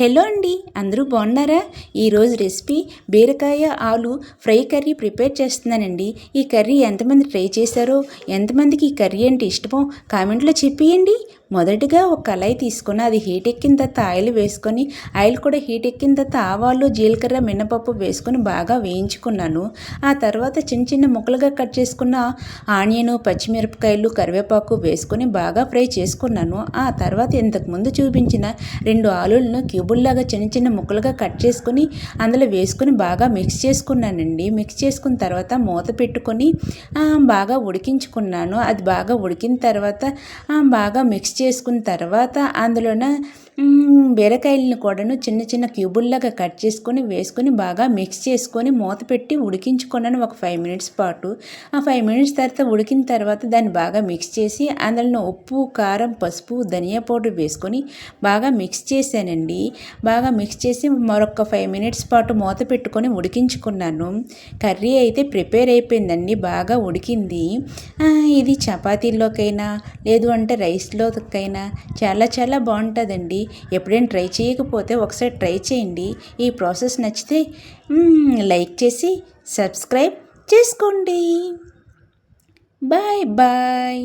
Hello అండి అందరూ బాగున్నారా? ఈరోజు రెసిపీ బీరకాయ ఆలు ఫ్రై కర్రీ ప్రిపేర్ చేస్తున్నానండి. ఈ కర్రీ ఎంతమంది ట్రై చేశారో ఎంతమందికి ఈ కర్రీ అంటే ఇష్టమో కామెంట్లో చెప్పేయండి. మొదటిగా ఒక కళాయి తీసుకొని అది హీట్ ఎక్కిన తర్వాత ఆయిల్ వేసుకొని ఆయిల్ కూడా హీట్ ఎక్కిన తర్వాత ఆవాలు జీలకర్ర మినపప్పు వేసుకొని బాగా వేయించుకున్నాను. ఆ తర్వాత చిన్న చిన్న ముక్కలుగా కట్ చేసుకున్న ఆనియన్ పచ్చిమిరపకాయలు కరివేపాకు వేసుకొని బాగా ఫ్రై చేసుకున్నాను. ఆ తర్వాత ఇంతకుముందు చూపించిన రెండు ఆలులను క్యూబుల్లాగా చిన్న చిన్న ముక్కలుగా కట్ చేసుకుని అందులో వేసుకొని బాగా మిక్స్ చేసుకున్నానండి. మిక్స్ చేసుకున్న తర్వాత మూత పెట్టుకొని బాగా ఉడికించుకున్నాను. అది బాగా ఉడికిన తర్వాత బాగా మిక్స్ చేసుకున్న తర్వాత అందులోన బీరకాయలను కూడాను చిన్న చిన్న క్యూబుల్లాగా కట్ చేసుకొని వేసుకొని బాగా మిక్స్ చేసుకొని మూత పెట్టి ఉడికించుకున్నాను ఒక ఫైవ్ మినిట్స్ పాటు. ఆ ఫైవ్ మినిట్స్ తర్వాత ఉడికిన తర్వాత దాన్ని బాగా మిక్స్ చేసి అందులో ఉప్పు కారం పసుపు ధనియా పౌడర్ వేసుకొని బాగా మిక్స్ చేశానండి. బాగా మిక్స్ చేసి మరొక ఫైవ్ మినిట్స్ పాటు మూత పెట్టుకొని ఉడికించుకున్నాను. కర్రీ అయితే ప్రిపేర్ అయిపోయిందండి బాగా ఉడికింది. ఇది చపాతీల్లోకైనా లేదు అంటే రైస్లో రైస్లోకైనా చాలా చాలా బాగుంటుందండి. ఎప్పుడైనా ట్రై చేయకపోతే ఒకసారి ట్రై చేయండి. ఈ ప్రాసెస్ నచ్చితే లైక్ చేసి సబ్స్క్రైబ్ చేసుకోండి. Bye bye.